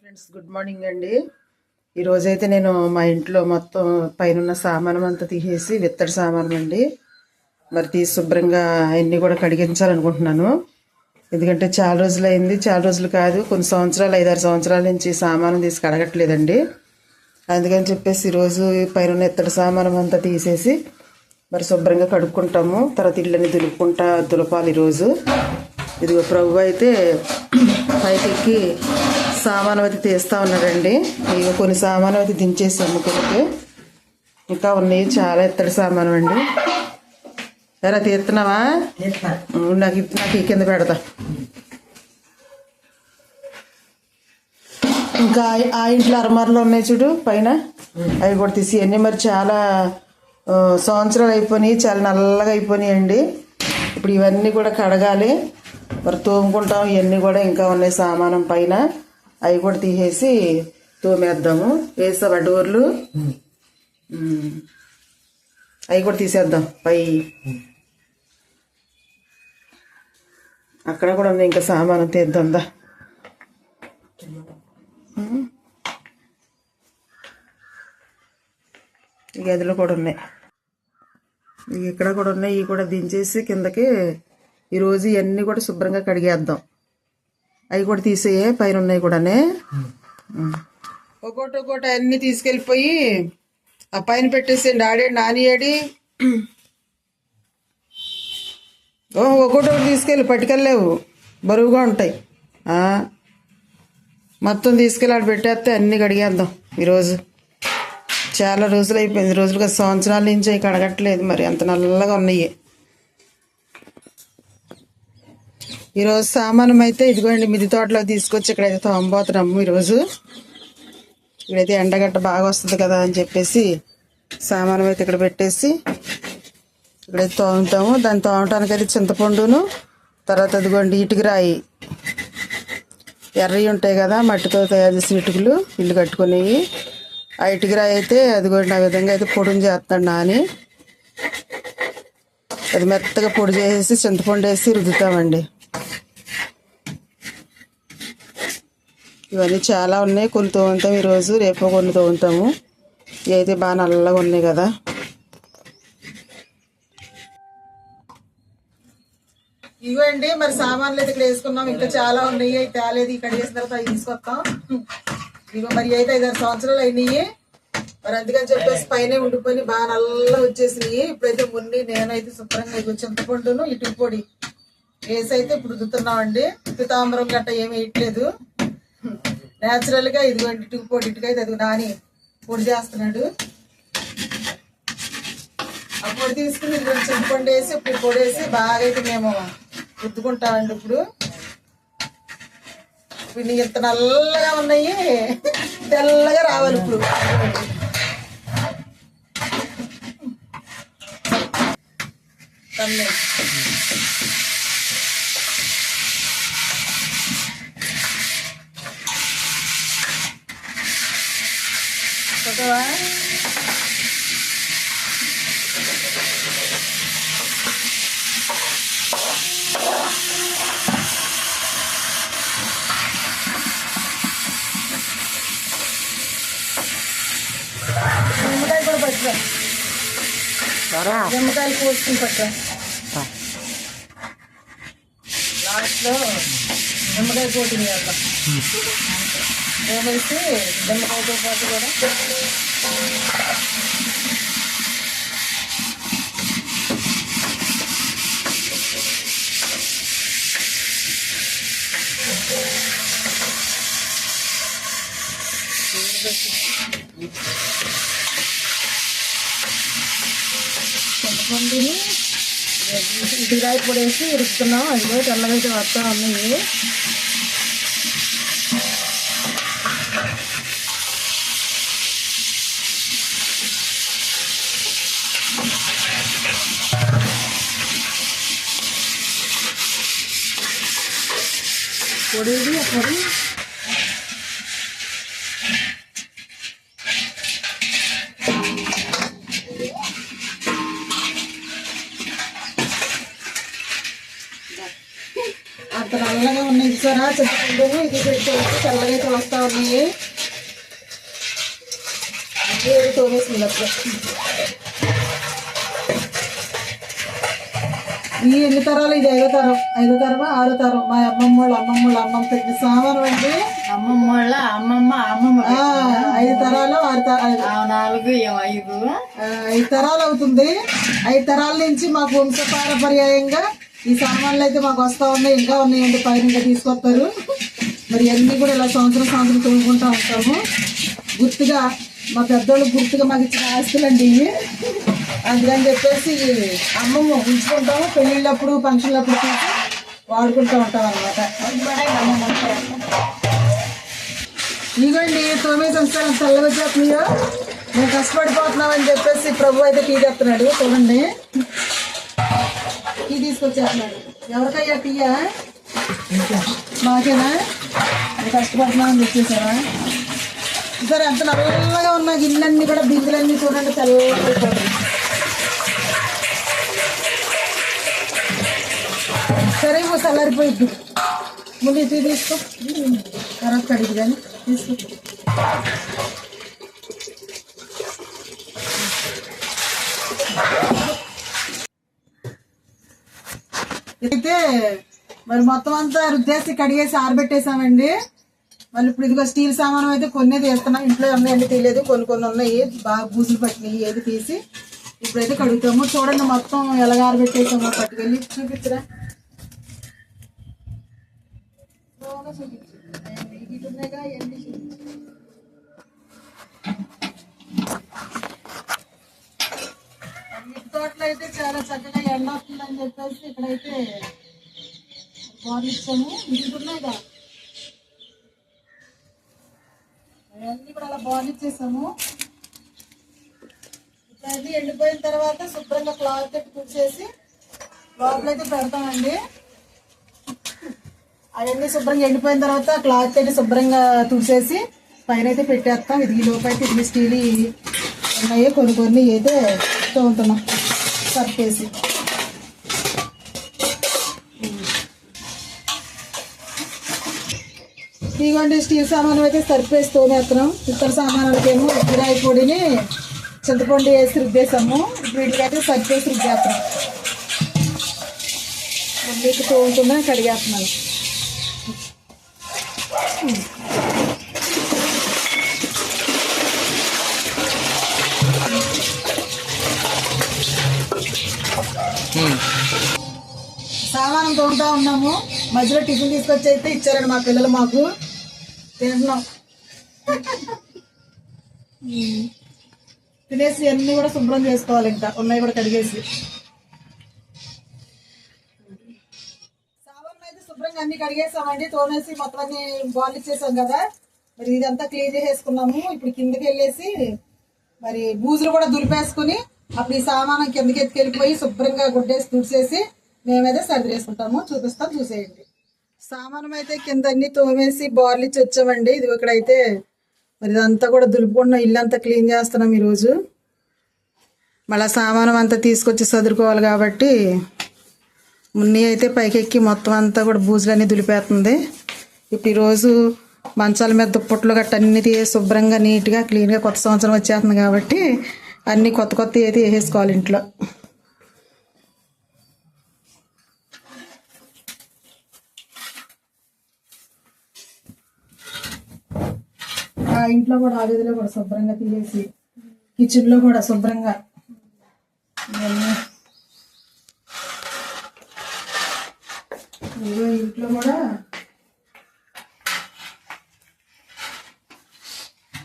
Friends good morning అండి. ఈరోజైతే నేను మా ఇంట్లో మొత్తం పైన సామానం అంతా తీసేసి విత్తడి సామానం అండి. మరి తీసి శుభ్రంగా అన్నీ కూడా కడిగించాలనుకుంటున్నాను. ఎందుకంటే చాలా రోజులు అయింది చాలా రోజులు కాదు కొన్ని సంవత్సరాలు ఐదారు సంవత్సరాల నుంచి సామానం తీసి కడగట్లేదండి. అందుకని చెప్పేసి ఈరోజు పైన ఇత్తడి సామానం అంతా తీసేసి మరి శుభ్రంగా కడుక్కుంటాము. తర్వాత ఇళ్ళని దులుపుకుంటా దులపాలి ఈరోజు ఇదిగో ప్రభు అయితే పైకి ఎక్కి సామానవతి తీస్తా ఉన్నాడండి. ఇక కొన్ని సామానవతి దించేసి అమ్ముకునికి ఇంకా ఉన్నాయి. చాలా ఎత్తడి సామానం అండి. ఎరా తీస్తున్నావా? నాకు ఇ- నాకు ఈ కింద పెడతా. ఇంకా ఆ- ఇంట్లో అరమార్లు ఉన్నాయి చూడు పైన. అవి కూడా తీసి అన్నీ మరి చాలా సంవత్సరాలు అయిపోయినాయి. చాలా నల్లగా అయిపోయినాయి అండి ఇప్పుడు ఇవన్నీ కూడా కడగాలి. మరి తోముకుంటాం. ఇవన్నీ కూడా ఇంకా ఉన్నాయి సామానం పైన. అవి కూడా తీసేసి తోమేద్దాము. వేసావా డోర్లు. అవి కూడా తీసేద్దాం. పై. అక్కడ కూడా ఉంది ఇంకా సామానం. తీద్దాందా ఈ గదిలో కూడా ఉన్నాయి. ఇక్కడ కూడా ఉన్నాయి. ఇవి కూడా దించేసి కిందకి ఈరోజు ఇవన్నీ కూడా శుభ్రంగా కడిగేద్దాం. అవి కూడా తీసేయే పైన ఉన్నాయి కూడానే. ఉమ్. ఒక్కోటి అన్ని తీసుకెళ్ళిపోయి ఆ పైన పెట్టేసేయండి ఆడేడు నానియాడి ఏడి. ఓ ఒకటి తీసుకెళ్ళి పట్టుకెళ్ళలేవు. బరువుగా ఉంటాయి. మొత్తం తీసుకెళ్ళి ఆడ పెట్టేస్తే అన్నీ కడిగేద్దాం ఈరోజు. చాలా రోజులు అయిపోయింది. రోజులుగా సంవత్సరాల నుంచి అవి కడగట్లేదు మరి. అంత నల్లగా ఉన్నాయి. ఈరోజు సామానం అయితే ఇదిగోండి మిది తోటలో తీసుకొచ్చి ఇక్కడైతే తోమబోతున్నాము ఈరోజు. ఇక్కడైతే ఎండగట్ట బాగా వస్తుంది కదా అని చెప్పేసి సామానం అయితే ఇక్కడ పెట్టేసి ఇక్కడైతే తోముతాము. దాన్ని తోమటానికి అయితే చింతపండును తర్వాత అదిగోండి ఇటుకరాయి. ఎర్రవి ఉంటాయి కదా మట్టితో తయారు చేసిన ఇటుకలు ఇల్లు కట్టుకునేవి. ఆ ఇటుకరాయి అయితే అదిగోండి ఆ విధంగా అయితే పొడిని చేస్తాడు నాని. అది మెత్తగా పొడి చేసేసి చింతపండు వేసి రుద్దుతామండి. ఇవన్నీ చాలా ఉన్నాయి. కొన్ని తోముతాం ఈరోజు రేపు కొన్ని తోముతాము. ఇవి అయితే బాగా నల్లగా ఉన్నాయి కదా. ఇవ్వండి మరి సామాన్లు అయితే ఇక్కడ వేసుకున్నాం. ఇంకా చాలా ఉన్నాయి. అవి తేలేదు. ఇక్కడ వేసిన తర్వాత అవి తీసుకొస్తాం. ఇగో మరి అయితే ఐదారు సంవత్సరాలు అయినాయి. మరి అందుకని చెప్పేసి పైన ఉండిపోయి బాగా నల్ల వచ్చేసినాయి. ఇప్పుడైతే మున్ని నేనైతే శుభ్రంగా ఇగో చింతపండును ఇటు పొడి. వేసి అయితే ఇప్పుడు రుద్దుతున్నామండి. తామరం గట్ట ఏమి వేయట్లేదు. నేచురల్గా ఇదిగోండి ఇటుకు పొడి ఇటుక అయితే అది నాని పొడి చేస్తున్నాడు. ఆ పొడి తీసుకుని కొంచెం చింతపండు వేసి ఇప్పుడు పొడి వేసి బాగా అయితే మేము రుద్దుకుంటామండి ఇప్పుడు. ఇప్పుడు ఇంత నల్లగా ఉన్నాయి తెల్లగా రావాలి ఇప్పుడు. తమ్ముడు. చూసావా? నిమ్మకాయ కూడా పట్టురా నిమ్మకాయలు కోసుకుని పట్టురా లాస్ట్లో నిమ్మకాయ పోటీ చేద్దాం వేసి నిమ్మకాయతో పాటు కూడా? చింతపండుని ఇంటికాయ పొడేసి ఇరుక్కున్నాం అదిగో తెల్లగైతే వస్తా ఉన్నాయి పొడిది ఆ పొడి అంత నల్లగా ఉన్నాయి చూసారా చింతపండును ఇది పెట్టుకోవచ్చు చల్లగా అయితే వస్తా ఉన్నాయి ఏది తోమేసింది అప్పుడు ఈ ఎన్ని తరాలు? ఇది ఐదో తరం. ఐదో తరమా? ఆరో తరం. మా అమ్మమ్మ వాళ్ళ అమ్మమ్మ వాళ్ళ అమ్మమ్మ పెద్ద సామాను అండి అమ్మమ్మ వాళ్ళ అమ్మమ్మ అమ్మమ్మ ఐదు తరాలు ఆరు తరాలు నాలుగు ఐదు. ఐదు తరాలు అవుతుంది. ఐదు తరాల నుంచి మాకు వంశపారపర్యాయంగా ఈ సామాన్లు అయితే మాకు వస్తా ఉన్నాయి ఇంకా ఉన్నాయండి. పైన ఇంకా తీసుకొస్తారు. మరి అన్ని కూడా ఇలా సంవత్సరం సంవత్సరం తోముకుంటా ఉంటాము. గుర్తుగా మా పెద్దోళ్ళు గుర్తుగా మాకు ఇచ్చిన ఆస్తులండి ఇవి. అందుకని చెప్పేసి అమ్మమ్మ ఉంచుకుంటాము పెళ్ళిళ్ళప్పుడు ఫంక్షన్లప్పుడు తీసి వాడుకుంటూ ఉంటాం అనమాట ఇదిగోండి తొమ్మిది సంవత్సరాలు చల్లగా వచ్చేస్తున్నాయో మేము కష్టపడిపోతున్నాం అని చెప్పేసి ప్రభు అయితే టీ తెస్తున్నాడు. చూడండి టీ తీసుకొచ్చేస్తున్నాడు. ఎవరికయ్యా టీయా మాకేనా? కష్టపడుతున్నామని చెప్పేసారా సరే ఎంత నల్లగా ఉన్న గిన్నెలన్నీ కూడా బిందులన్నీ చూడండి చల్లగా అయిపోతుంది. ముందు ఇది తీసుకో. తర్వాత కడిగి కానీ తీసుకో. అయితే మరి మొత్తం అంతా రుద్దేసి కడిగేసి ఆరబెట్టేసామండి. మళ్ళీ ఇప్పుడు ఇదిగో స్టీల్ సామానం అయితే కొన్ని తీస్తున్నాం. ఇంట్లో ఉన్నాయండి తెలియదు కొన్ని కొన్ని ఉన్నాయి. బాగా బూజులు పట్టినాయి. ఏది తీసి ఇప్పుడైతే కడుగుతాము. చూడండి మొత్తం ఎలాగ ఆరబెట్టేసామో పట్టుకెళ్ళి. చూపించరా బాగా చూపించు. ఇటు ఉన్నాయిగా, ఇవన్నీ చూపించు. తోటలో అయితే చాలా చక్కగా ఎండ వస్తుందని చెప్పేసి ఇక్కడైతే బాగా ఇచ్చాము ఇది ఉన్నాయిగా అవన్నీ కూడా అలా బాగా ఇచ్చేసాము ఇప్పుడైతే ఎండిపోయిన తర్వాత శుభ్రంగా క్లాత్ పెట్టి తుడిచేసి లోపలైతే పెడతామండి అవన్నీ శుభ్రంగా ఎండిపోయిన తర్వాత క్లాత్ అయితే శుభ్రంగా తుడిచేసి పైన అయితే పెట్టేస్తాం. ఇది ఈ లోపు అయితే ఇది స్టీల్ ఉన్నాయి. కొన్ని కొన్ని అయితే తోముతున్నాం సర్పేసి. ఇదిగోండి స్టీల్ సామాను అయితే సర్ఫేసి తోమేస్తున్నాం ఇతర సామానులకేమో ఉగ్గిరాయి పొడిని చింతపండు వేసి రుద్దేసాము వీటికైతే సర్పేసి రుద్దేస్తున్నాం మళ్ళీ తోముతున్నా కడిగేస్తున్నాను. సామానం తోముతా ఉన్నాము. మధ్యలో టిఫిన్ తీసుకొచ్చి అయితే ఇచ్చారండి మా పిల్లలు మాకు. తింటున్నాం. తినేసి అన్ని కూడా శుభ్రం చేసుకోవాలి ఇంకా. ఉన్నాయి కూడా కడిగేసి. శుభ్రంగా అన్ని కడిగేసామండి. తోమేసి మొత్తం అన్ని బాల్ ఇచ్చేసాం కదా. మరి ఇదంతా క్లీన్ చేసేసుకున్నాము. ఇప్పుడు కిందకి వెళ్ళేసి మరి బూజులు కూడా దులిపేసుకుని అప్పుడు ఈ సామానం కిందకి ఎత్తుకెళ్ళిపోయి శుభ్రంగా గుడ్డేసి తుడిచేసి మేమైతే సర్దేసుకుంటాము చూపిస్తాం చూసేయండి. సామానం అయితే కింద అన్ని తోమేసి బార్లు ఇచ్చి వచ్చామండి. ఇది ఇక్కడైతే మరి ఇదంతా కూడా దులుపుకున్న. ఇల్లంతా క్లీన్ చేస్తున్నాం ఈరోజు. మళ్ళీ సామానం అంతా తీసుకొచ్చి సదురుకోవాలి కాబట్టి మున్ని అయితే పైకెక్కి మొత్తం అంతా కూడా బూజులన్నీ దులిపేస్తుంది. ఇప్పుడు ఈరోజు మంచాల మీద దుప్పట్లు గట్ట అన్ని శుభ్రంగా నీట్గా క్లీన్గా కొత్త సంవత్సరం వచ్చేస్తుంది కాబట్టి అన్నీ కొత్త కొత్త అయితే వేసేసుకోవాలి ఇంట్లో. ఆ ఇంట్లో కూడా ఆ గదిలో కూడా శుభ్రంగా తీసేసి కిచెన్లో కూడా శుభ్రంగా. ఇవన్నీ. ఇదిగో ఇంట్లో కూడా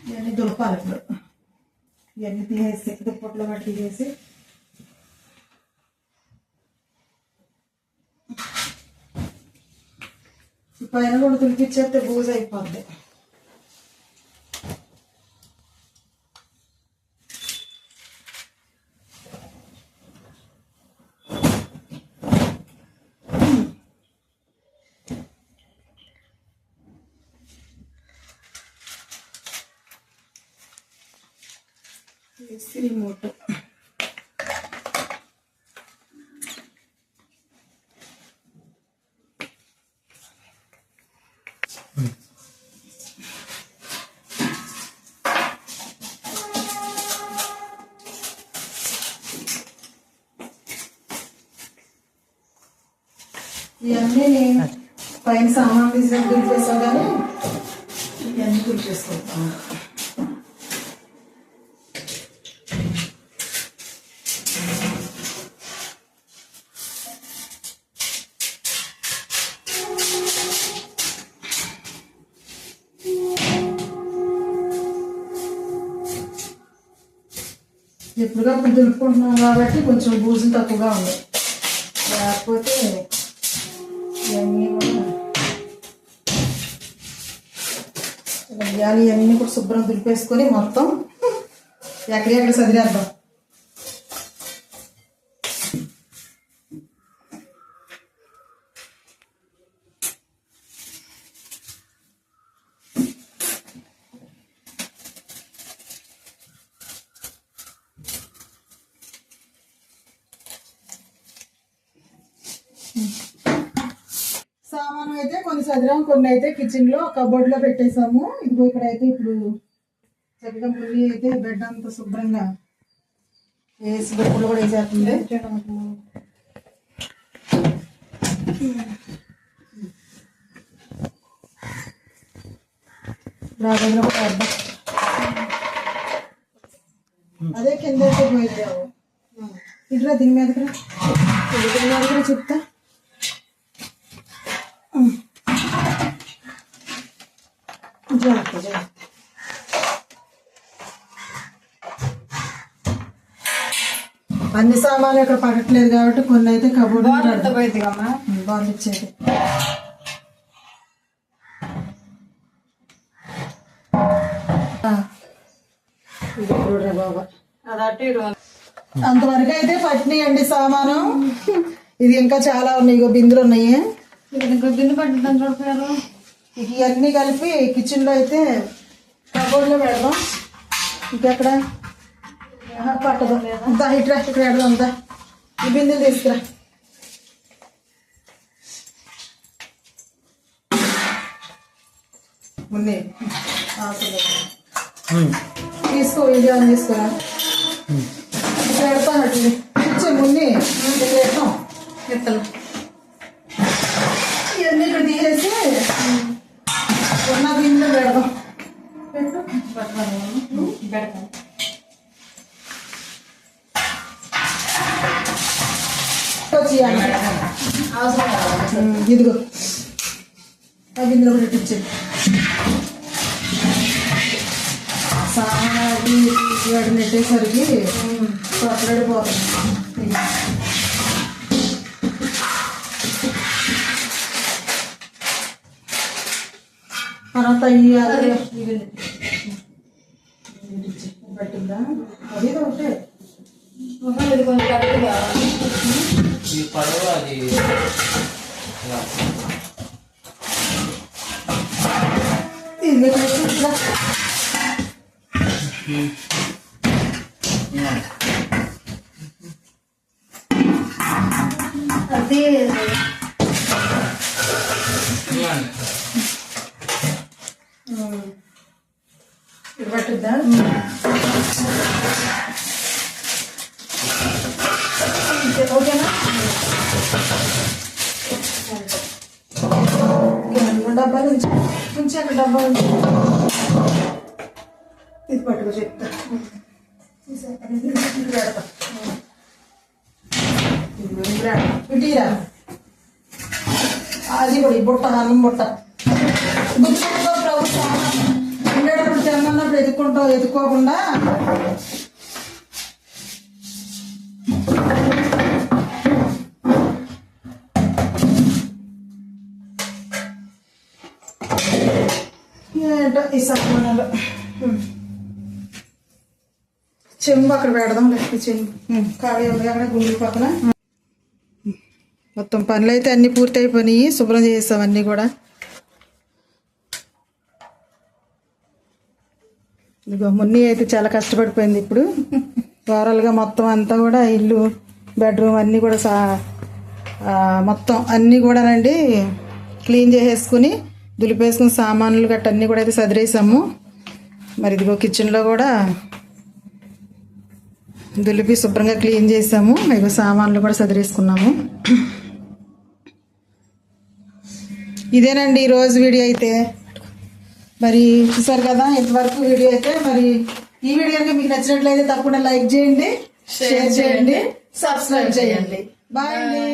ఇవన్నీ దులపాలి ఇప్పుడు. ఇవన్నీ తీసేసి దుప్పట్లో కట్టి తీసేసి పైన కూడా తులిపిచ్చేస్తే బూజ్ అయిపోద్ది. వేసి రిమోట్ ఇవన్నీ పైన సామాన్ తీసి గుర్తు చేస్తాం కానీ ఇవన్నీ గుర్తు చేసుకుంటాను ఇప్పుడు దులుపుకుంటున్నాం కాబట్టి కొంచెం బూజులు తక్కువగా ఉన్నాయి లేకపోతే ఇవన్నీ కూడా ఇవాళ ఇవన్నీ కూడా శుభ్రం దులిపేసుకొని మొత్తం ఎక్కడెక్కడ సదిరేద్దాం సామాను అయితే కొన్ని సదిరాం కొన్ని అయితే కిచెన్లో కబోర్డ్లో పెట్టేసాము ఇదిగో ఇక్కడ అయితే ఇప్పుడు చక్కగా ముల్లి అయితే బెడ్ అంతా శుభ్రంగా వేసి బొప్పులు కూడా వేసేస్తుంది. రాగంలో కూడా అర్థం అదే కింద అయితే ఇట్లా దీని మీదకి రా దీని చెప్తా. జాగ్రత్త జాగ్రత్త అన్ని సామాన్లు ఇక్కడ పడట్లేదు కాబట్టి కొన్ని అయితే కబోర్డ్ ఎంత పోయింది అమ్మా? బాగా ఇచ్చేది. చూడరా. అంతవరకు అయితే పట్టినాయండి సామాను. ఇది ఇంకా చాలా ఉన్నాయి ఇగో బిందులు ఉన్నాయి. ఇంకా బిందు ఇక ఇవన్నీ కలిపి కిచెన్లో అయితే కబోర్డ్లో పెడదాం ఇంకెక్కడ ఆహా, పట్టదు దా ఇట్రా ఇక్కడ పెడదాం దా ఈ బిందెలు తీసుకురా ఉంది ఆకులు. తీసుకో ఇది అని తీసుకురా ఇక్కడ పెడతాను అట్లా ఇచ్చే ముందు ఇక్కడ పెడతాం ఎత్తలు ఇదిగో. ఆ బిందెలో కూడా ఇచ్చేది వాడు నెట్టేసరికి కొట్టడిపోతుంది అనంత ఇవ్వాలి. పట్టిందా అది ఒకటే. ఇది కొంచెం కరెక్ట్గా. ఈ పడవ అది ఇలా ఇది పెట్టిందా అది కొంచెం డబ్బా ఇది పట్టుకో చెప్తా. అది ఇటీరా అది కూడా ఈ బుట్ట అన్నం బుట్ట. గుర్తుపెట్టుకో ప్రభుత్వం ఉండేటప్పుడు తిన్నప్పుడు ఎదుర్కొంటావు ఎదుర్కోకుండా ఏంటో ఈ సామాన్లు చెంబు అక్కడ పెడదాం ఈ చెంబు. ఖాళీ ఉంది అక్కడ గుండె పక్కన మొత్తం పనులు అయితే అన్నీ పూర్తి అయిపోయినాయి శుభ్రం చేసాం అన్నీ కూడా. ఇదిగో మున్ని అయితే చాలా కష్టపడిపోయింది ఇప్పుడు. ఓవరాల్గా మొత్తం అంతా కూడా ఇల్లు బెడ్రూమ్ అన్నీ కూడా సా మొత్తం అన్నీ కూడానండి క్లీన్ చేసేసుకుని దులిపేసుకుని సామాన్లు గట్ట అన్నీ కూడా అయితే సదిరేసాము. మరి ఇదిగో కిచెన్లో కూడా దులిపి శుభ్రంగా క్లీన్ చేసాము. ఇగో సామాన్లు కూడా సదిరేసుకున్నాము. ఇదేనండి ఈరోజు వీడియో అయితే. మరి చూసారు కదా ఇంతవరకు వీడియో అయితే. మరి ఈ వీడియో కనుక మీకు నచ్చినట్లయితే తప్పకుండా లైక్ చేయండి షేర్ చేయండి సబ్స్క్రైబ్ చేయండి. బాయ్ అండి.